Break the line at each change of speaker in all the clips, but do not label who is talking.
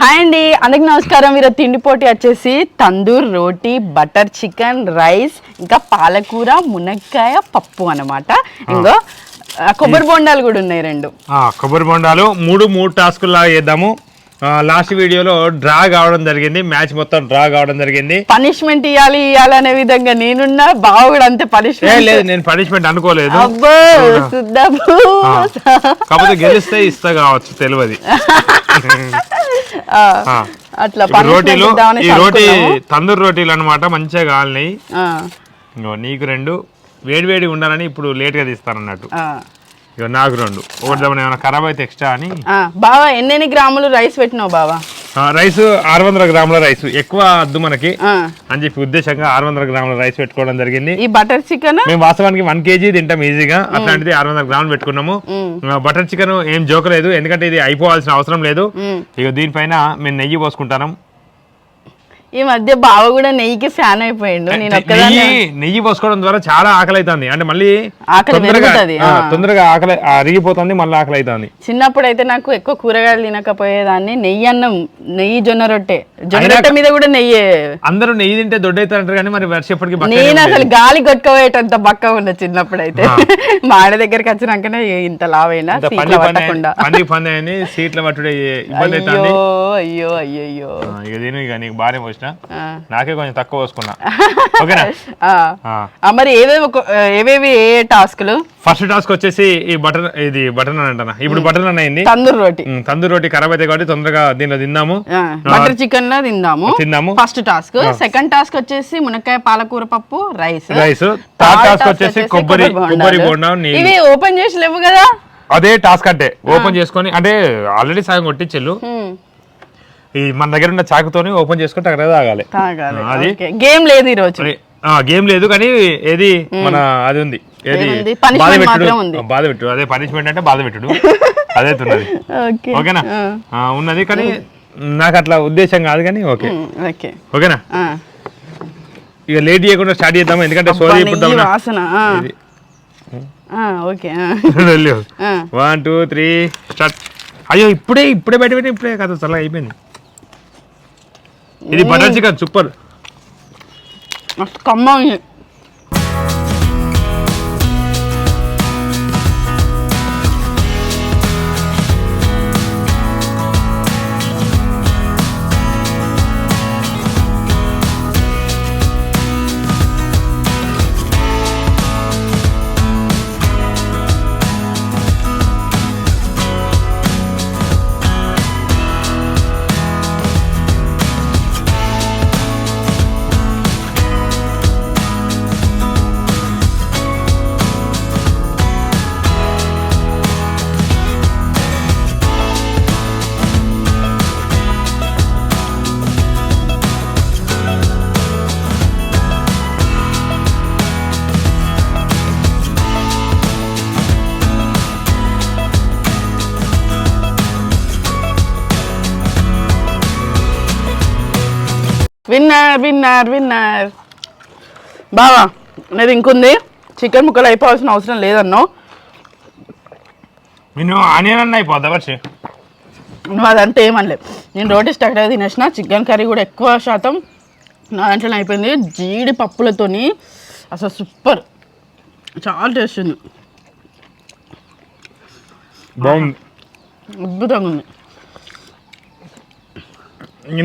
Hi అండి అందరికి నమస్కారం. మీరు తిండి పోటీ వచ్చేసి తందూర్ రోటీ బటర్ చికెన్ రైస్ ఇంకా పాలకూర మునక్కాయ పప్పు అన్నమాట. ఇంకో కొబ్బరి బొండాలు కూడా ఉన్నాయి రెండు.
కొబ్బరి బొండాలు మూడు మూడు టాస్క్ లాగా చేద్దాము. లాస్ట్ వీడియోలో డ్రా కావడం జరిగింది. మ్యాచ్ మొత్తం డ్రా కావడం జరిగింది.
పనిష్మెంట్ ఇవ్వాలి ఇవ్వాలి అనే విధంగా నేనున్నా బావ కూడా అంతే పనిష్మెంట్.
లేదు నేను పనిష్మెంట్ అనుకోలేదు. కాకపోతే గెలిస్తే ఇస్తా కావచ్చు తెలియదు.
అట్లా
రోటీలు ఈ రోటీ. తందూరు రోటీలు అనమాట మంచిగా కాలినాయి. నీకు రెండు వేడి వేడి ఉండాలని ఇప్పుడు లేట్గా తీస్తాను అన్నట్టు. ఇక నాకు రెండు. ఒకటి ఏమైనా ఖరాబ్ అయితే ఎక్స్ట్రా అని.
బావా ఎన్నెన్ని గ్రాములు రైస్ పెట్టినావు బావా?
రైస్ ఆరు వందల గ్రాముల రైస్. ఎక్కువ వద్దు మనకి. అని చెప్పి ఉద్దేశంగా ఆరు వందల గ్రాముల రైస్ పెట్టుకోవడం జరిగింది.
ఈ బటర్ చికెన్?
మేము వాస్తవానికి వన్ కేజీ తింటాం ఈజీగా. అట్లాంటిది ఆరు వందల గ్రాములు పెట్టుకున్నాము. బటర్ చికెన్ ఏం జోకలేదు ఎందుకంటే ఇది అయిపోవాల్సిన అవసరం లేదు. ఇక దీనిపైన మేము నెయ్యి పోసుకుంటాం
ఈ మధ్య బావ కూడా నెయ్యికి ఫ్యాన్ అయిపోయిండు. నేను ఒక్కదాన్ని.
నెయ్యి నెయ్యి పోసుకోవడం ద్వారా చాలా ఆకలి అవుతుంది అంటే మళ్ళీ
ఆకలి
తొందరగా
పెరుగుతది,
ఆ. తొందరగా ఆకలి అరిగిపోతుంది మళ్ళీ ఆకలి అవుతుంది
చిన్నప్పుడు అయితే నాకు ఎక్కువ కూరగాయలు తినకపోయేదాన్ని. నెయ్యి అన్నం నెయ్యి జొన్న రొట్టె. జొన్న రొట్టె మీద కూడా నెయ్యి.
అందరూ నెయ్యి తింటే దొడ్డైతారంటారు కానీ మరి వర్షప్పటికి
నేను అసలు గాలి కొట్టుకోవేటంత బక్క ఉన్నా చిన్నప్పుడు అయితే మా ఆడ దగ్గరికి వచ్చినాకనే ఇంత లావైనా సీట్ల
పంది
పట్టకుండా.
పంది పంది అని సీట్ల పట్టుడే ఇబ్బంది అవుతుంది
అయ్యో అయ్యో అయ్యో.
ఇక దీని ఇక నీకు బాగానే పోసిన
ఆ.
నాకే కొంచెం తక్కువ పోసుకున్నా. ఓకేనా?
మరి ఏవేవి ఏవేవి ఏ టాస్క్లు?
ఫస్ట్ టాస్క్ వచ్చేసి ఈ బటర్ ఇది బటర్ అంటానా? ఇప్పుడు బటర్ నాన్ అయింది.
తందూరు రోటి.
తందూరి రోటీ ఖరాబ్ అయితే కాబట్టి తొందరగా దీనిలో తిందాము.
బటర్ చికెన్లో తిందాము.
తిందాము.
First task. సెకండ్ టాస్క్ వచ్చేసి మునక్కాయ పాలకూర పప్పు రైస్.
రైస్. థర్డ్ టాస్క్ వచ్చేసి కొబ్బరి కొబ్బరి బోండా
ఇవి ఓపెన్ చేసి లేవు కదా?
అదే టాస్క్ అంటే. ఓపెన్ చేసుకొని అంటే ఆల్రెడీ సగం కొట్టించెల్లు.
హ్మ్,
ఈ మన దగ్గర ఉన్న చాకుతోని ఓపెన్ చేసుకుంటే అక్కడ తాగాలి. అది
గేమ్ లేదు ఈ రోజు
గేమ్ లేదు కానీ ఏది మన అది ఉంది. ఏది బాధ పెట్టుడు. బాధ పెట్టుడు అదే పనిష్మెంట్ అంటే బాధ పెట్టుడు. అదే ఉన్నది
ఓకే.
ఓకేనా? ఉన్నది కానీ నాకు అట్లా ఉద్దేశం కాదు కానీ ఓకే.
ఓకే.
ఓకేనా. ఇక లేట్ చేయకుండా స్టార్ట్ చేద్దాం ఎందుకంటే సోది
okay.
One two three start. అయ్యో ఇప్పుడే ఇప్పుడే బయట పెట్టి ఇప్పుడే కదా చల్లగా అయిపోయింది. ఇది బటర్ చికెన్ సూపర్.
మస్తు కమ్మ ఉంది. Winner winner. బావా నేను ఇంకుంది. చికెన్ ముక్కలు అయిపోవాల్సిన అవసరం లేదన్నావు
నేను ఆనియన్ అన్న అయిపోద్దా వచ్చి
నువ్వు అదంతా ఏమనలేదు నేను రోటీ స్టక్ తినేసిన చికెన్ కర్రీ కూడా ఎక్కువ శాతం నా దాంట్లోనే అయిపోయింది. జీడి పప్పులతోని అసలు సూపర్. చాలా టేస్ట్ ఉంది.
బాగుంది.
అద్భుతంగా ఉంది.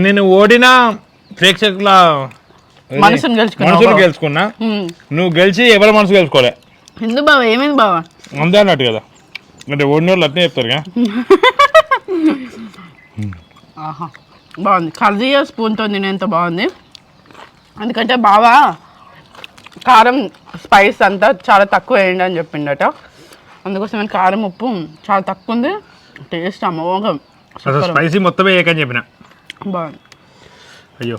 నేను ఓడిన ప్రేక్షకుల
మనసుని.
గెలుచుకున్నా?
హ్మ్.
నువ్వు గెలిచి ఎవరి మనసు గెలుచుకోలే?
ఎందు బావా? ఏమైంది బావా?
అంతే అన్నట్టు కదా. అంటే ఓడిన వాళ్ళు అట్నే చెప్తారు కదా.
ఆహా. బాగుంది. కర్రీయ స్పూన్తో తినేంత బాగుంది. ఎందుకంటే బావా కారం స్పైస్ అంతా చాలా తక్కువ వేయండి అని చెప్పిండట. అందుకోసం నేను కారం ఉప్పు చాలా తక్కువ ఉంది. టేస్ట్ అమోఘం.
అసలు స్పైసీ మొత్తమే ఏకని చెప్పిన.
బాగుంది.
అయ్యో.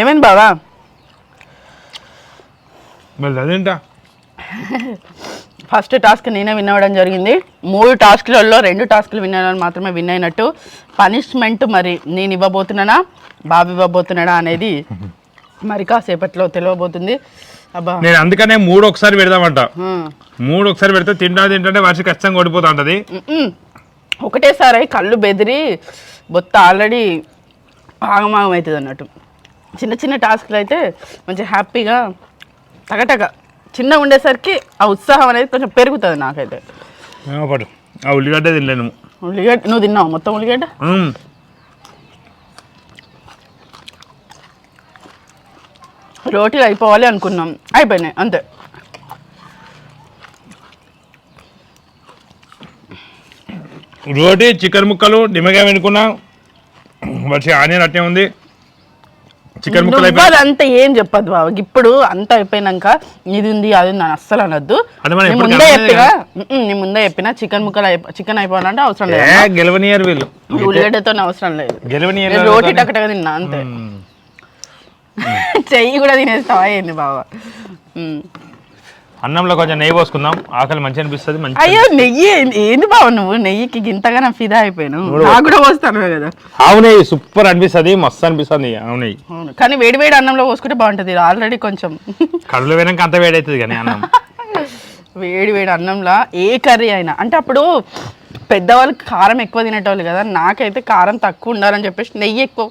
ఏమైంది బావా?
మళ్ళీ అదేంటా?
ఫస్ట్ టాస్క్ నేనే విన్ అవ్వడం జరిగింది. మూడు టాస్క్లలో రెండు టాస్క్లు విన్ అవ్వడం మాత్రమే విన్ అయినట్టు. పనిష్మెంట్ మరి నేను ఇవ్వబోతున్నానా? బాబు ఇవ్వబోతున్నాడా అనేది మరి కాసేపట్లో తెలియబోతుంది.
నేను అందుకనే మూడు ఒకసారి పెడదామంట. మూడు ఒకసారి పెడితే తింటా తింటే వర్ష ఖచ్చితంగా ఓడిపోతా ఉంటది.
ఒకటేసారి కళ్ళు బెదిరి బొత్త ఆల్రెడీ ఆగమాగం అవుతుంది అన్నట్టు. చిన్న చిన్న టాస్క్లు అయితే మంచిగా హ్యాపీగా టగటగ చిన్నగా ఉండేసరికి ఆ ఉత్సాహం అనేది కొంచెం పెరుగుతుంది నాకైతే.
పడు. ఆ ఉల్లిగడ్డ తినలేను.
ఉల్లిగడ్డ నువ్వు తిన్నావు? మొత్తం ఉల్లిగడ్డ? రోటీలు అయిపోవాలి అనుకున్నాం. అయిపోయినాయి అంతే.
రోటీ చికెన్ ముక్కలు నిమ్మకాయ వెనుకున్నా. వచ్చి ఆనియన్ అట్టే ఉంది. చికెన్ ముక్కలు అయిపోయి
అదంతా ఏం చెప్పదు బాబు. ఇప్పుడు అంతా అయిపోయినాక ఇది ఉంది అది ఉంది అని అస్సలు అనొద్దు. ముందే చెప్పినా ఉమ్మ్, నీ ముందే చెప్పినా చికెన్ ముక్కలు అయిపో చికెన్ అయిపోవాలంటే అవసరం లేదు.
గెలవనియరు వీళ్ళు.
ఉల్లిగడ్డతో అవసరం లేదు.
గెలవనియరు
నేను రోటీ టకటగా తిన్నా అంతే. చెయ్యి కూడా తినేస్తావా? ఏంది బావ.
అన్నంలో కొంచెం నెయ్యి పోసుకుందాం. ఆకలి మంచి అనిపిస్తుంది మంచి
అయ్యో నెయ్యి ఏంది- బావ నువ్వు? నెయ్యికి గింతగా నా ఫిదా అయిపోయాను. నాకు కూడా పోస్తాను కదా.
ఆవు నెయ్యి సూపర్ అనిపిస్తుంది మస్తు అనిపిస్తుంది ఆవు నెయ్యి.
అవును. కానీ వేడి వేడి అన్నంలో పోసుకుంటే బాగుంటుంది. ఆల్రెడీ కొంచెం.
కడుపులో పోయినాక అంత వేడవుతుంది కానీ అన్నం.
వేడి వేడి అన్నంలా ఏ కర్రీ అయినా. అంటే అప్పుడు పెద్దవాళ్ళు కారం ఎక్కువ తినేటోళ్ళు కదా నాకైతే కారం తక్కువ ఉండాలని చెప్పేసి నెయ్యి ఎక్కువ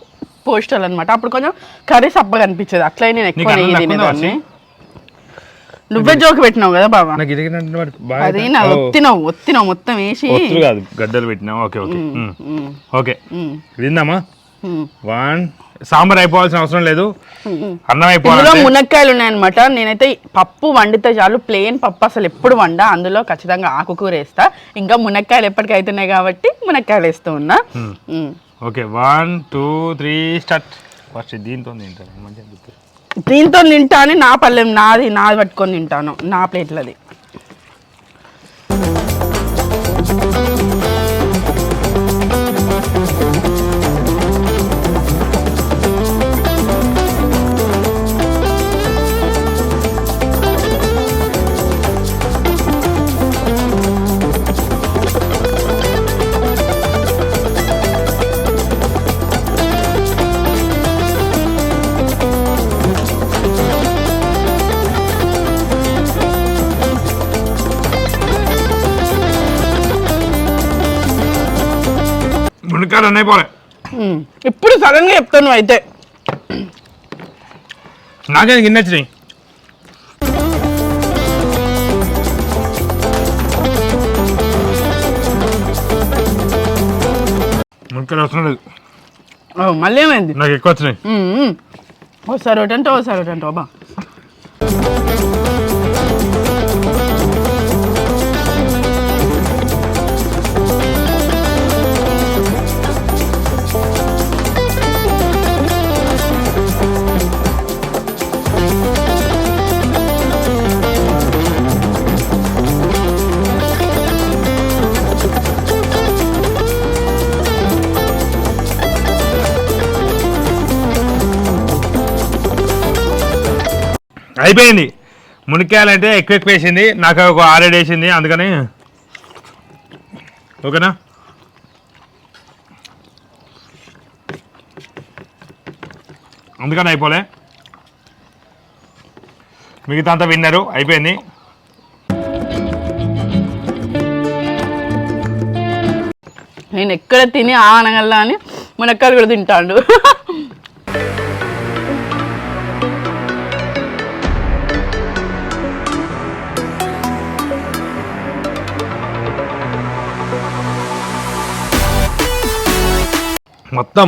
పోస్టోళ్ళు అనమాట అప్పుడు కొంచెం కర్రీ సప్పగా అనిపించేది. అట్లా నేను ఎక్కువ నెయ్యి తినేదాన్ని. నువ్వే జోకి పెట్టినావు కదా బాబా? అది నా ఒత్తినావు ఒత్తినావు మొత్తం వేసి.
కాదు గడ్డలు పెట్టినా ఓకే ఓకే. ఓకే. విందామా. వన్. సాంబార్ అయిపోవాల్సిన అవసరం లేదు. అన్నం అయిపోవాలి
మునక్కాయలు ఉన్నాయన్నమాట. నేనైతే పప్పు వండితే చాలు. ప్లేన్ పప్పు అసలు ఎప్పుడు వండ. అందులో ఖచ్చితంగా ఆకుకూర వేస్తా. ఇంకా మునక్కాయలు ఎప్పటికీ అవుతున్నాయి కాబట్టి మునక్కాయలు వేస్తూ ఉన్నా.
Okay one two three start. First దీంతో తింటాను మంచిగా
దీంతో తింటాను నా పల్లె నాది నాది పట్టుకొని తింటాను నా ప్లేట్లది.
మునక్కాయలు ఉన్నాయి పోలే
ఉమ్. ఇప్పుడు సడన్గా చెప్తాను అయితే.
నాకే గిన్నె వచ్చినాయి మునక్కాయలు అవసరం లేదు
ఓ, మళ్ళీ ఏమైంది?
నాకు ఎక్కువ వచ్చినాయి.
ఉమ్. ఓసారి ఒకటి అంటే ఓసారి ఒకటి అంటే బాబా
అయిపోయింది. మునక్కాయలు ఎక్కువ ఎక్కువ వేసింది. నాకు ఒక ఆరేడు వేసింది. అందుకని ఓకేనా? అందుకని అయిపోలే. మిగతా అంతా విన్నారు. అయిపోయింది.
నేను ఎక్కడ తిని ఆనగల్లా అని అని మునక్కాయలు కూడా తింటాడు.
మొత్తం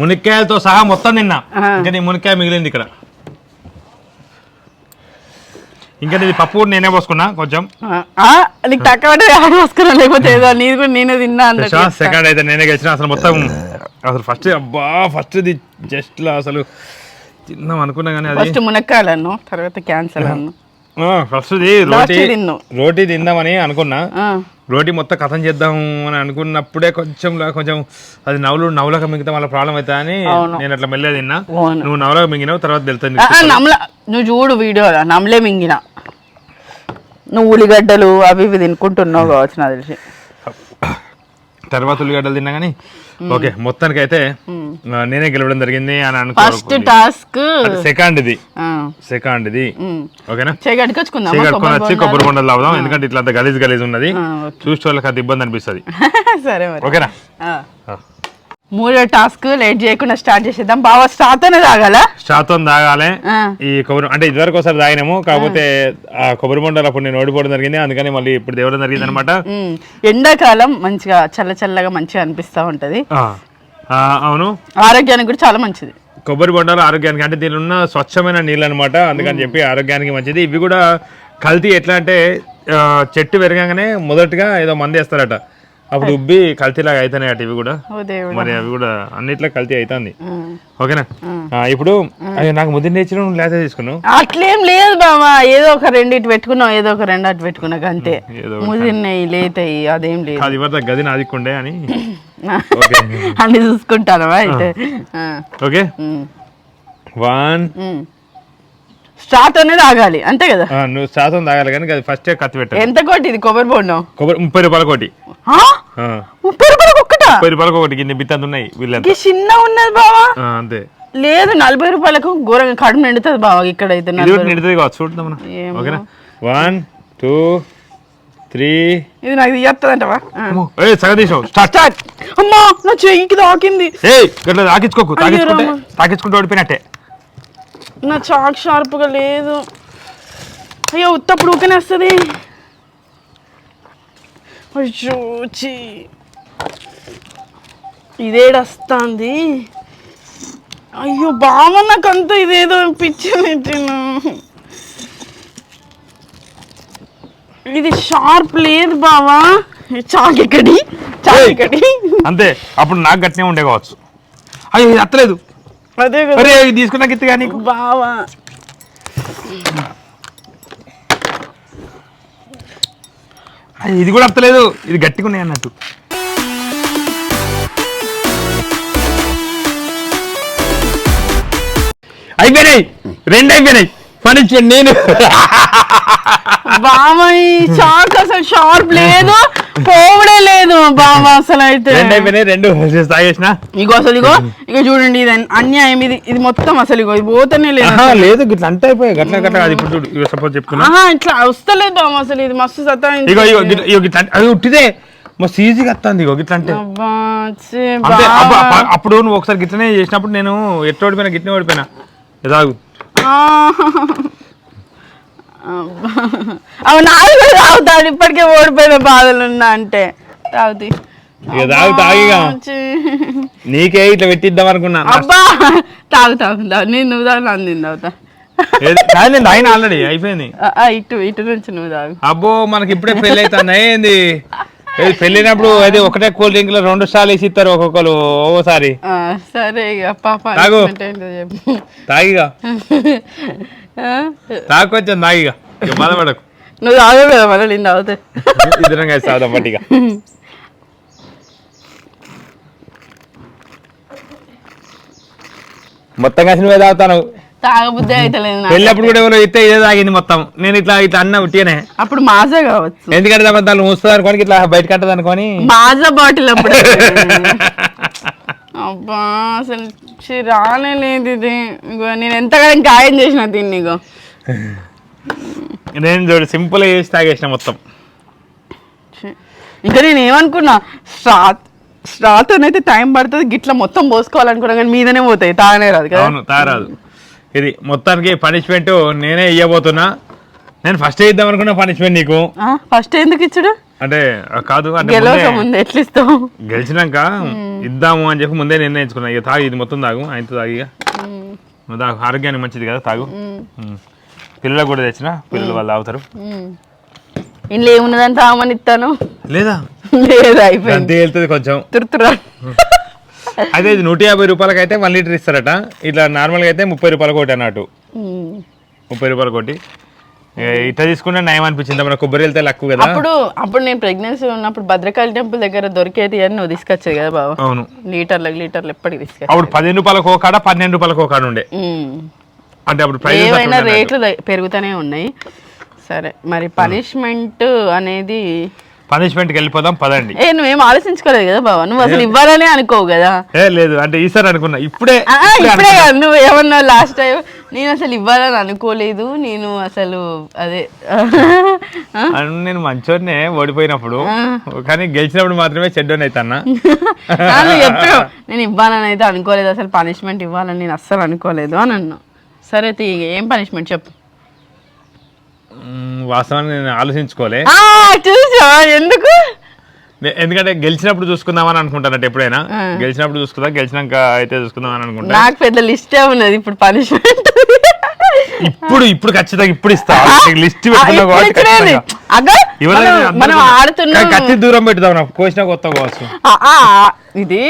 మునక్కాయలతో సహా మొత్తం తిన్నా. ఇంకా నీ మునక్కాయ మిగిలింది ఇక్కడ. ఇంకా నీది పప్పు కూడా నేనే పోసుకున్నా కొంచెం.
నీకు తక్కువ ఆడ లేకపోతే ఏదో నీది కూడా నేనే తిన్నా.
సెకండ్ అయితే నేనే గెలిచిన అసలు మొత్తం అసలు ఫస్ట్ అబ్బా ఫస్ట్ ది జస్ట్ లా అసలు తిన్నాం అనుకున్నా కానీ అది.
ఫస్ట్ మునక్కాయలు అన్ను తర్వాత క్యాన్సర్ అన్ను.
ఫస్ట్ రోటీ. రోటీ తిందామని అనుకున్నా. రోటీ మొత్తం కథం చేద్దాం అని అనుకున్నప్పుడే కొంచెం కొంచెం అది నవ్వులు నవ్వులకు మిగతా వాళ్ళ ప్రాబ్లం అవుతా అని. నేను అట్లా మెల్లగా తిన్నా. నువ్వు నవ్వులకు మింగినావు తర్వాత తెలుస్తుంది
నమ్ల నువ్వు చూడు వీడియో నమ్లే మింగిన. నువ్వు ఉల్లిగడ్డలు అవి ఇవి తినుకుంటున్నావు కావచ్చు నాకు తెలిసి.
తర్వాత ఉల్లిగడ్డలు తిన్నా కానీ ఓకే మొత్తానికి అయితే నేనే గెలవడం జరిగింది అని
ఫస్ట్
అనుకో
టాస్క్
సెకండ్ ఇది సెకండ్ ఇది ఓకేనా? చేయగట్టుకొని వచ్చి
కొబ్బరి
బొండలు తాగుదాం ఎందుకంటే ఇట్లా గలీజ్ గలీజ్ ఉన్నది. చూసే వాళ్ళకి అది ఇబ్బంది అనిపిస్తుంది.
సరే
ఓకేనా.
మూడో టాస్క్ లేట్ చేయకుండా స్టార్ట్ చేసేద్దాం. బాగా స్టార్ట్ అనే తాగాల?
శాతం తాగాలి. ఈ కొబ్బరి అంటే ఇదివరకు ఒకసారి తాగినాము. కాకపోతే ఆ. కొబ్బరి బొండాలు అప్పుడు నేను ఓడిపోవడం జరిగింది. అందుకని మళ్ళీ ఇప్పుడు దేవడం జరిగింది అనమాట
ఎండాకాలం మంచిగా చల్ల చల్లగా మంచిగా అనిపిస్తూ ఉంటది.
అవును.
ఆరోగ్యానికి కూడా చాలా మంచిది.
కొబ్బరి బొండాలు ఆరోగ్యానికి అంటే దీనిలో ఉన్న స్వచ్ఛమైన నీళ్ళు అనమాట అందుకని చెప్పి ఆరోగ్యానికి మంచిది. ఇవి కూడా కల్తీ ఎట్లా అంటే చెట్టు పెరగగానే మొదటగా ఏదో మంది వేస్తారట అప్పుడు ఉబ్బి కల్తీలాగా అవుతున్నాయి అట ఇవి కూడా. మరి అవి కూడా అన్నిట్లో కల్తీ అవుతుంది. ఓకేనా? ఇప్పుడు నాకు ముద్దు నేర్చిన లేత తీసుకున్నావు?
అట్లేం లేదు బావా. ఏదో ఒక రెండు ఇటు పెట్టుకున్నావు ఏదో ఒక రెండు అటు పెట్టుకున్నాక అంతే. ముదిరినాయి లేతాయి అదేం లేదు.
అది ఇవ్వదా గది నాదిక్కుండే అని.
అన్ని చూసుకుంటాను అయితే?
ఓకే. వన్.
స్టార్ట్ అనేది ఆగాలి అంతే కదా?
నువ్వు శాతం తాగాలి కానీ అది ఫస్టే కత్తి పెట్టాలి.
ఎంత కోటి ఇది? కొబ్బరి బొండం?
కొబ్బరి ముప్పై రూపాయల కోటి.
ఆ? ముప్పై రూపాయలకు ఒక్కటా?
ముప్పై రూపాయలకు ఒకటి గిన్నె బిత్తంత ఉన్నాయి వీళ్ళంతా.
ఇది చిన్న ఉన్నది బావా.
ఆ, అంతే.
లేదు నలభై రూపాయలకు ఘోరంగా కడుపు నిండుతుంది బావా
ఇది
నలభై
ఒకటి నిడుతుంది కావచ్చు చూద్దాం మనం.
ఏమో.
ఓకేనా? వన్ టూ త్రీ
ఇది నాకు తీయత్తదంటవా
ఏ సగదీశం స్టార్ట్.
స్టార్ట్. అమ్మా నా చెయ్యికి తాకింది.
ఏ గట్ల తాకించుకోకు తాకించుకుంటే
రామ.
తాకించుకుంటే ఓడిపోయినట్టే.
నా చాక్ షార్ప్గా లేదు. అయ్యో ఉత్తప్పుడు ఊకనే వస్తుంది. అయ్యో ఛీ. ఇదేడొస్తుంది అయ్యో బావ నాకంతా ఇదేదో పిచ్చి పెట్టిన ఇది షార్ప్ లేదు బావా. ఈ చాక్ ఎక్కడి? చాక్ ఎక్కడి?
అంతే అప్పుడు నాకు గట్టినే ఉండే కావచ్చు. అయ్యో ఇది అత్తలేదు.
అదే కదా.
తీసుకున్నా గిత్త కానీ
బావా.
ఇది కూడా అత్తలేదు. ఇది గట్టిగా ఉన్నాయి అన్నట్టు. అయిపోయినాయి. రెండు అయిపోయినాయి. పనిష్మెంట్ నేను.
ఈ చాక్ అసలు షార్ప్ లేదు. పోవడే లేదు. అసలు అయితే
రెండు అయిపోయినాయి రెండు. తాగేసిన?
ఇగో అసలు ఇగో ఇగో చూడండి ఇది అన్యాయం ఇది ఇది మొత్తం అసలు ఇగో ఇది పోతేనే లేదు
లేదు ఇట్లా అంటే అయిపోయాయి గట్ల గట్ల అది ఇప్పుడు చూడు సపోజ్ చెప్తున్నా.
ఇట్లా వస్తలేదు అసలు ఇది మస్తు సతాయించి
ఇగో ఇగో అది ఉట్టిదే. మస్తు ఈజీగా వస్తుంది ఇగో గిట్ల అంటే. అంతే అప్పుడు నువ్వు ఒకసారి గిట్లనే చేసినప్పుడు నేను ఎట్లా ఓడిపోయినా గిట్లనే ఓడిపోయినా. ఇదాగు
ఆ. అబ్బా. అవి నాది కూడా తాగుతాడు ఇప్పటికే ఓడిపోయిన బాధలు ఉన్నా అంటే. తాగుతాయి
ఇక తాగు తాగిగా. నీకే ఇట్లా పెట్టిద్దాం అనుకున్నా.
అబ్బా తాగు తాగు తాగు. నేను నువ్వు తాగు నన్ను నేను తాగుతా.
ఏది- కాదు నేను తాగిన ఆల్రెడీ అయిపోయింది?
ఇటు ఇటు నుంచి నువ్వు తాగు.
అబ్బో మనకి ఇప్పుడే పెళ్ళి అవుతుంది ఏంది? ఏది పెళ్ళినప్పుడు అది ఒకటే కూల్ డ్రింక్లో రెండు సార్లు వేసి ఇస్తారు ఒక్కొక్కరు ఓసారి
సరే ఇక పాప
తాగు. తాగిగా.
ఆ?
తాకొచ్చాను తాగిగా. బాధపడకు.
నువ్వు తాగవు కదా మళ్ళీ నేను తాగుతా.
ఇద్దరం కలిసి తాగుదాం పట్టిగా మొత్తం కలిసి నువ్వే తాగుతాను
తాగబుద్ధి అయితే లేదు నాకు.
పెళ్ళప్పుడు కూడా ఎవరో ఇస్తే ఇదే తాగింది మొత్తం. నేను ఇట్లా ఇట్లా అన్న ఉట్టిగానే.
అప్పుడు మాజా కావచ్చు.
ఎందుకంటే దాని దాన్ని మూస్తుంది అనుకోని ఇట్లా బయట కట్టదు అనుకోని.
మాజా బాటిల్ అప్పుడు. అబ్బా అసలు ఛీ, రానే లేదు ఇది. ఇగో నేను ఎంతగానో గాయం చేసిన దీన్ని ఇగో.
నేను చూడు సింపుల్ చేసి తాగేసిన మొత్తం.
ఇంకా నేను ఏమనుకున్నా స్ట్రాత్ స్ట్రాత్ అయితే టైం పడుతుంది గిట్ల మొత్తం పోసుకోవాలనుకున్నా కానీ మీదనే పోతాయి తాగనే రాదు కదా.
అవును తారాదు ఇది మొత్తానికి పనిష్మెంట్ నేనే ఇవ్వబోతున్నా నేను ఫస్ట్ ఇద్దాం అనుకున్న పనిష్మెంట్ నీకు.
ఫస్ట్ ఎందుకు ఇచ్చుడు?
అంటే కాదు అంటే
ఎట్లా ఇస్తావు
గెలిచినాక ఇద్దాము అని చెప్పి ముందే నిర్ణయించుకున్నా ఇక తాగి ఇది మొత్తం తాగు ఆయనతో తాగి ఇక. తాగు ఆరోగ్యానికి మంచిది కదా తాగు. పిల్లలకు కూడా తెచ్చిన? పిల్లలు వాళ్ళు తాగుతారు?
ఇంట్లో ఏమున్నదని తాగమని ఇస్తాను
లేదా?
లేదు అయిపోయింది.
అంతే వెళ్తుంది కొంచెం.
తురుతురా.
అయితే ఇది నూట యాభై రూపాయలకి అయితే వన్ లీటర్ ఇస్తారట. ఇట్లా నార్మల్గా అయితే ముప్పై రూపాయల కోటి అన్నట్టు. ముప్పై రూపాయల కోటి. ఇట్లా తీసుకుంటే నయం అనిపించింది. మన కొబ్బరి వెళ్తే లక్కు కదా?
అప్పుడు అప్పుడు నేను ప్రెగ్నెన్సీ ఉన్నప్పుడు భద్రకాళి టెంపుల్ దగ్గర దొరికేది అని నువ్వు తీసుకొచ్చేది కదా బాబా
అవును.
లీటర్లకు లీటర్లు ఎప్పటికి తీసుకొచ్చి
అప్పుడు పదిహేను రూపాయలకు ఒక కాడ పన్నెండు రూపాయలకు ఒక కాడ ఉండే అంటే అప్పుడు
ఏవైనా రేట్లు పెరుగుతూనే ఉన్నాయి. సరే మరి పనిష్మెంట్ అనేది
పనిష్మెంట్కి వెళ్ళిపోదాం పదండి.
ఏ నువ్వేం ఆలోచించుకోలేదు కదా బాబా నువ్వు అసలు ఇవ్వాలని అనుకోవు కదా.
ఏ లేదు అంటే ఈసారి అనుకున్నా. ఇప్పుడే
ఇప్పుడే నువ్వు ఏమన్నావు లాస్ట్ టైం నేను అసలు ఇవ్వాలని అనుకోలేదు నేను అసలు అదే
నేను మంచోడినే ఓడిపోయినప్పుడు కానీ గెలిచినప్పుడు మాత్రమే చెడ్డోని
నువ్వు చెప్పావు నేను ఇవ్వాలని అయితే అనుకోలేదు అసలు పనిష్మెంట్ ఇవ్వాలని నేను అస్సలు అనుకోలేదు అని అన్నా. సరే తీ ఏం పనిష్మెంట్ చెప్పు.
మ్మ్, వాస్తవానికి నేను ఆలోచించుకోలే.
చూసా ఎందుకు?
ఎందుకంటే గెలిచినప్పుడు చూసుకుందామని అనుకుంటానట్టు ఎప్పుడైనా. గెలిచినప్పుడు చూసుకుందాం గెలిచినాక అయితే చూసుకుందాం అని అనుకుంటా.
నాకు పెద్ద లిస్టే ఉన్నది ఇప్పుడు పనిష్మెంట్
ఇప్పుడు ఇప్పుడు ఖచ్చితంగా ఇప్పుడు ఇస్తా. లిస్ట్ కత్తి దూరం పెడతాం నాకు. కోసిన కొత్త కోసు
ఇది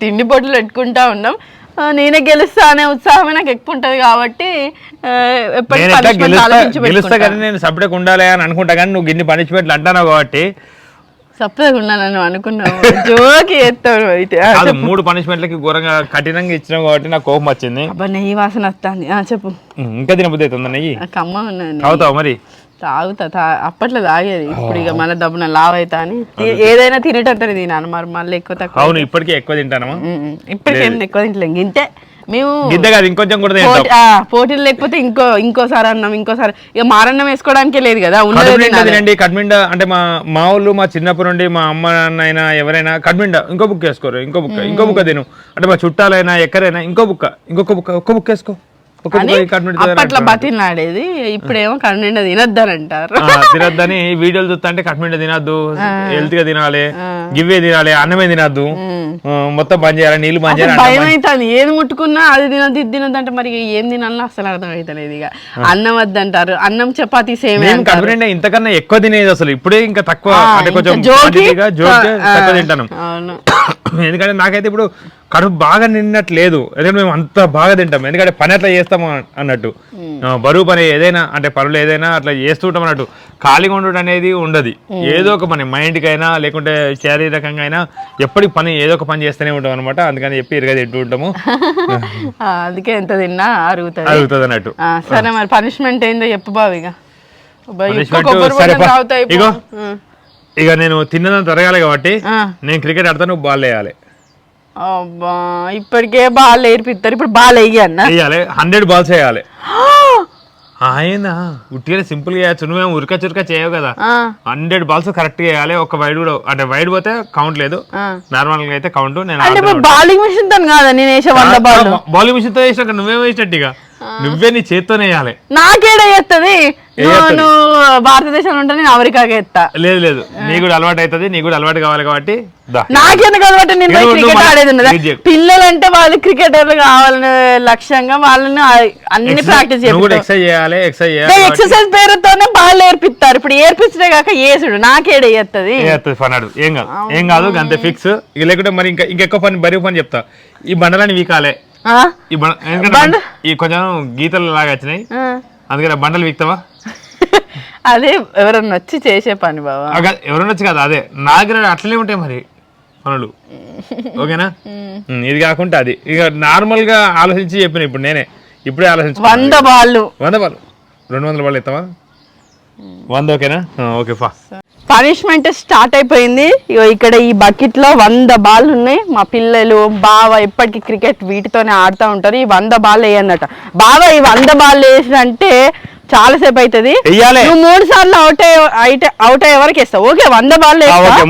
తిండి బొట్లు పెట్టుకుంటా ఉన్నాం. నేనే గెలుస్తా అనే ఉత్సాహమే నాకు ఎక్కువ ఉంటది కాబట్టి ఎప్పటికీ
గెలుస్తా. కానీ నేను సపరేట్ ఉండాలి అని అనుకుంటా కానీ నువ్వు గిన్ని పనిష్మెంట్లు అంటావు కాబట్టి
సపరేట్గా ఉన్నానని అనుకున్నావు జోకి ఎత్తాడు అయితే
కాదు. మూడు పనిష్మెంట్లకి ఘోరంగా కఠినంగా ఇచ్చినావు కాబట్టి నాకు కోపం వచ్చింది.
అబ్బా నెయ్యి వాసన వస్తుంది. ఆ, చెప్పు.
ఉమ్, ఇంకా తినబుద్ధి అవుతుందా నెయ్యి?
ఆ, కమ్మ ఉన్నది
తాగుతావు మరి?
తాగుతా తా అప్పట్లో తాగేది. ఇప్పుడు ఇక మళ్ళీ దబ్బున లావ్ అవుతా అని. తి- ఏదైనా తినేటంటే తినాను మరి మళ్ళీ ఎక్కువ తక్కువ
అవును ఇప్పటికీ ఎక్కువ తింటానమా
ఉమ్, ఇప్పటికేం ఎక్కువ తింటలేం. గింతే మేము
ఇంకొంచెం కూడా
పోటీలు లేకపోతే ఇంకో ఇంకోసారి అన్నం ఇంకోసారి ఇక మారన్నం వేసుకోవడానికే లేదు కదా.
తినండి కడ్మిండ అంటే మా మా వాళ్ళు మా చిన్నప్పటి నుండి మా అమ్మ నాన్న ఎవరైనా కడ్మిండ ఇంకో బుక్ వేసుకోరు ఇంకో బుక్క ఇంకో బుక్క తిను. అంటే మా చుట్టాలైనా ఎక్కడైనా ఇంకో బుక్క ఇంకొక బుక్క ఒక్క బుక్ వేసుకో
అప్పట్లో బతిలాడేది ఇప్పుడేమో కన్నిండా తినొద్దని అంటారు
తినొద్దని వీడియోలు చూస్తా అంటే కట్మిండ తినద్దు హెల్త్గా తినాలి గివ్వే తినాలి అన్నమే తినద్దు. మొత్తం బంద్ చేయాలి నీళ్ళు బంద్ చేయాలి
భయం అవుతుంది ఏది ముట్టుకున్నా అది తినద్దు ఇది తినద్దు అంటే మరి ఏం తినాలో అసలు అర్థం అవుతలేదు ఇక అన్నం వద్దంటారు అన్నం చపాతీ సేమ్
నిండా ఇంతకన్నా ఎక్కువ తినేది అసలు ఇప్పుడే ఇంకా తక్కువ అంటే కొంచెం
జోకి
తింటాను. ఎందుకంటే నాకైతే ఇప్పుడు కడుపు బాగా నిన్నట్లేదు ఎందుకంటే మేము అంత బాగా తింటాం. ఎందుకంటే పని అట్లా చేస్తాం అ- అన్నట్టు. బరువు పని ఏదైనా అంటే పనులు ఏదైనా అట్లా చేస్తుంటాం అన్నట్టు. ఖాళీగా ఉండడం అనేది ఉండదు. ఏదో ఒక పని మైండ్కైనా లేకుంటే శారీరకంగా అయినా ఎప్పటికి పని ఏదో ఒక పని చేస్తూనే ఉంటాం అనమాట అందుకని చెప్పి ఇరుగా తింటూ ఉంటాము.
అందుకే ఎంత తిన్నా అరుగుతుంది.
అరుగుతుంది అన్నట్టు.
సరే మరి పనిష్మెంట్ ఏందో చెప్పు బావి ఇక.
ఇగో. నేను తిన్నదని తరగాలి కాబట్టి. నేను క్రికెట్ ఆడతా నువ్వు బాల్ వేయాలి.
అబ్బా ఇప్పటికే బాగా నేర్పిస్తారు. ఇప్పుడు అన్న.
వేయాలి. హండ్రెడ్ బాల్స్ వేయాలి. ఆయన ఉట్టిగా సింపుల్గా చేయొచ్చు నువ్వేం ఉరక చురక చేయవు కదా. హండ్రెడ్ బాల్స్ కరెక్ట్గా వేయాలి. ఒక వైడ్ కూడా అంటే వైడ్ పోతే కౌంట్ లేదు. నార్మల్గా అయితే కౌంట్. నేను
బాలింగ్ మిషన్తో కాదా? నేను వేసే వంద బాల్
బౌలింగ్ మిషన్తో వేసినాక నువ్వేం వేసినట్టు ఇక నువ్వే నీ చేత్తోనే వేయాలి
నాకేడ చేస్తుంది నువ్వు భారతదేశంలో ఉంటే నేను అమెరికాకి ఎత్తా
లేదు లేదు. నీ కూడా అలవాటు అవుతుంది నీ కూడా అలవాటు కావాలి కాబట్టి
నాకెందుకు అలవాటు? నేను క్రికెట్ ఆడేది. పిల్లలంటే వాళ్ళు క్రికెటర్లు కావాలనే లక్ష్యంగా వాళ్ళని అన్ని ప్రాక్టీస్ చేయాలి
ఎక్సర్సైజ్
పేరుతోనే బాగా నేర్పిస్తారు. ఇప్పుడు ఏర్పించడే కాక ఏసుడు. నాకేడ
అడుగు ఏం కాదు. ఏం కాదు అంతే ఫిక్స్ ఇక లేకుంటే మరి ఇంకా ఇంకెక్కువ పని బరువు పని చెప్తా. ఈ బండలని వీకాలే. ఈ బండ ఎందుకంటే ఈ కొంచెం గీతలు లాగా వచ్చినాయి. అందుకని బండలు వీక్తావా?
అదే ఎవరన్నా వచ్చి చేసే పని బావా.
ఎవరైనా వచ్చి కదా అదే. నా దగ్గర అట్లనే ఉంటాయి మరి పనులు. ఓకేనా? ఇది కాకుండా అది. ఇక నార్మల్గా ఆలోచించి చెప్పిన ఇప్పుడు నేనే. ఇప్పుడే ఆలోచించు
వంద బాళ్ళు.
వంద బాల్ రెండు వందల బాల్ ఇస్తావా? వంద ఓకేనా? ఓకే ఫా.
పనిష్మెంట్ స్టార్ట్ అయిపోయింది. ఇక్కడ ఈ బకెట్లో వంద బాల్ ఉన్నాయి మా పిల్లలు బావ ఎప్పటికీ క్రికెట్ వీటితోనే ఆడుతూ ఉంటారు. ఈ వంద బాల్ వేయన్నట బావ ఈ వంద బాల్ వేసినంటే చాలా సేపు అవుతుంది నువ్వు మూడు సార్లు అవుట్ అయ్యి అవుట్ అయ్యే వరకు వేస్తావు ఓకే వంద బాల్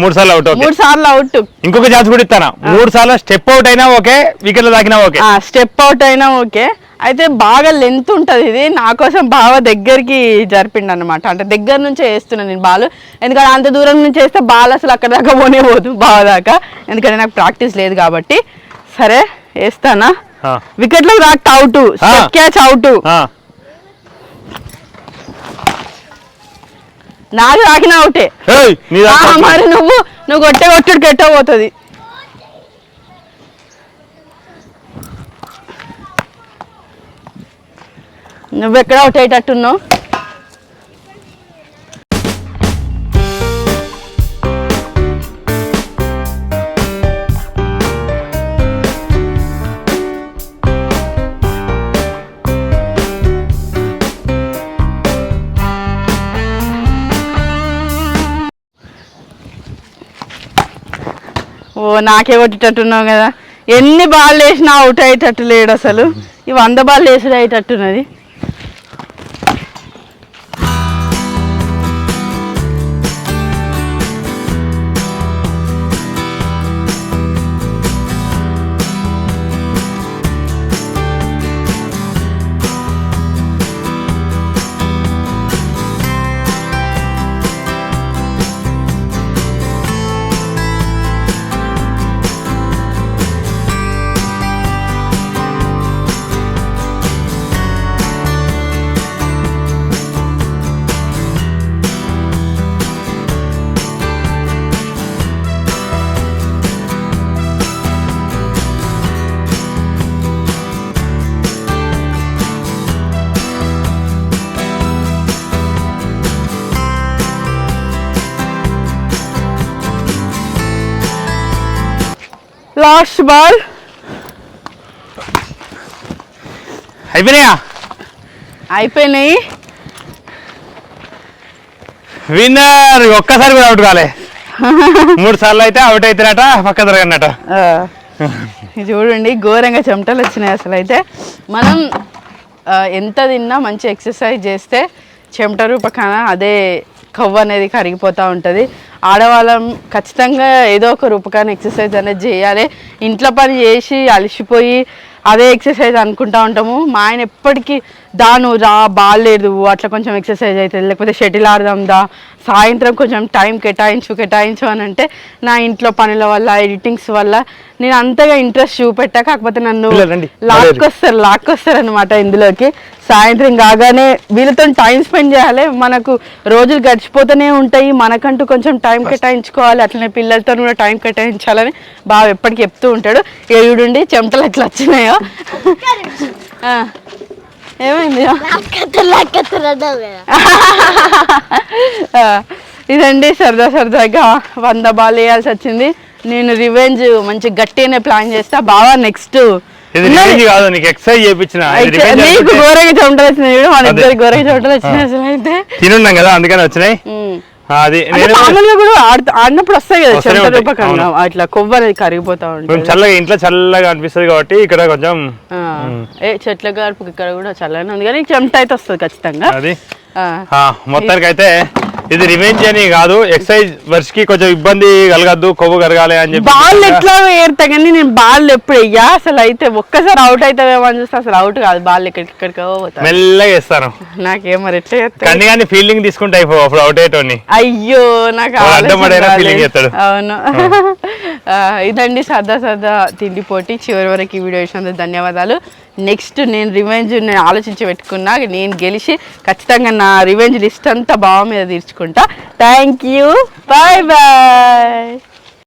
మూడు సార్లు అవుట్
మూడు సార్లు అవుట్
ఇంకొక ఛాన్స్ కూడా ఇస్తాను? మూడు సార్లు స్టెప్ అవుట్ అయినా ఓకే వికెట్లు తాకినా ఓకే.
స్టెప్ అవుట్ అయినా ఓకే. అయితే బాగా లెంత్ ఉంటుంది ఇది. నా కోసం బాగా దగ్గరికి జరిపిండు అనమాట అంటే దగ్గర నుంచే వేస్తున్నాను నేను బాల్. ఎందుకంటే అంత దూరం నుంచి వేస్తే బాల్ అసలు అక్కడ దాకా పోనే పోదు బాగా దాకా. ఎందుకంటే నాకు ప్రాక్టీస్ లేదు కాబట్టి. సరే వేస్తానా?
ఆ.
వికెట్లకు రాక్ అవుట్ క్యాచ్ అవుట్
ఆ,
నాకు తాకిన అవుటే
ఏయ్, నీ
ఆ,
దాకా
మరి నువ్వు నువ్వు కొట్టే కొట్టుడు గెట్ట పోతుంది. నువ్వెక్కడ అవుట్ నాకే కొట్టేటట్టున్నావు కదా. ఎన్ని బాల్ వేసినా అవుట్ అయ్యేటట్టు లేడు అసలు. ఈ వంద బాల్ వేసుడు అయ్యేటట్టున్నది. లాస్ట్ బాల్
అయిపోయినాయా?
అయిపోయినాయి.
విన్నర్ ఒక్కసారి కూడా అవుట్ కాలే. మూడు సార్లు అయితే అవుట్ అవుతున్నట పక్క తిరగన్నట
చూడండి ఘోరంగా చెమటలు వచ్చినాయి అసలు అయితే. మనం ఎంత తిన్నా మంచి ఎక్సర్సైజ్ చేస్తే చెమట రూపకాన అదే కొవ్వు అనేది కరిగిపోతూ ఉంటుంది. ఆడవాళ్ళం ఖచ్చితంగా ఏదో ఒక రూపకాన ఎక్సర్సైజ్ అనేది చేయాలి. ఇంట్లో పని చేసి అలసిపోయి అదే ఎక్సర్సైజ్ అనుకుంటా ఉంటాము. మా ఆయన ఎప్పటికీ దాను రా బాగాలేదు అట్లా కొంచెం ఎక్సర్సైజ్ అవుతుంది లేకపోతే షటిల్ ఆడదాం దా సాయంత్రం కొంచెం టైం కేటాయించు కేటాయించు అని అంటే నా ఇంట్లో పనుల వల్ల ఎడిటింగ్స్ వల్ల నేను అంతగా ఇంట్రెస్ట్ చూపెట్టా. కాకపోతే నన్ను. లాక్కొస్తారు లాక్కొస్తారు అనమాట ఇందులోకి. సాయంత్రం కాగానే వీళ్ళతో టైం స్పెండ్ చేయాలి. మనకు రోజులు గడిచిపోతూనే ఉంటాయి. మనకంటూ కొంచెం టైం కేటాయించుకోవాలి. అట్లనే పిల్లలతో కూడా టైం కేటాయించాలని బాగా ఎప్పటికీ చెప్తూ ఉంటాడు. ఏడుండి చెమటలు ఎట్లా వచ్చినాయో. ఏమైంది? ఇదండి సరదా సరదాగా వంద బాల్ వేయాల్సి వచ్చింది. నేను రివెంజ్ మంచి గట్టిగానే ప్లాన్ చేస్తా. బాగా నెక్స్ట్
ఇది రివెంజ్ కాదు నీకు ఎక్సర్సైజ్ చేయించిన
నీకు ఘోరంగా చెమటలు వచ్చినాయి మన. ఇద్దరు ఘోరంగా చెమటలు వచ్చినాయి అసలు అయితే.
తినున్నాం కదా అందుకని వచ్చినాయి. అది
మామూలుగా కూడా ఆడినప్పుడు వస్తాయి కదా చెమట రూపకంగా అట్లా కొవ్వు అనేది కరిగిపోతా ఉంటుంది.
చల్లగా ఇంట్లో చల్లగా అనిపిస్తుంది కాబట్టి ఇక్కడ కొంచెం
ఏ చెట్ల గార్పు ఇక్కడ కూడా చల్లగానే ఉంది. కానీ చెమట అయితే వస్తుంది ఖచ్చితంగా.
అది. మొత్తానికి అయితే ఇది రివెంజ్ అని కాదు ఎక్సర్సైజ్ వర్షకి కొంచెం ఇబ్బంది కలగద్దు కొవ్వు కరగాలి అని చెప్పి
బాల్ ఎట్లా ఏరుతా కానీ నేను బాల్ ఎప్పుడు వెయ్యా అసలు అయితే ఒక్కసారి అవుట్ అవుతావేమో అని చూస్తే అసలు అవుట్ కాదు బాల్ ఎక్కడికి ఎక్కడికో పోతా
మెల్లగా వేస్తాను.
నాకేం మరి ఎట్లా చేస్తా
కానీ కానీ ఫీల్డింగ్ తీసుకుంటే అయిపో అప్పుడు అవుట్ అయ్యేటోని
అయ్యో నాకు
వాడు
ఆలోచన
అడ్డం పడైనా
రాలేదు.
feeling చేస్తాడు.
అవును. ఇదండి సరదా సరదా తిండి పోటీ. చివరి వరకు ఈ వీడియో చూసినందుకు ధన్యవాదాలు. నెక్స్ట్ నేను రివెంజ్ నేను ఆలోచించి పెట్టుకున్నా నేను గెలిచి ఖచ్చితంగా నా రివెంజ్ లిస్ట్ అంతా బావ మీద తీర్చుకుంటా. Thank you bye bye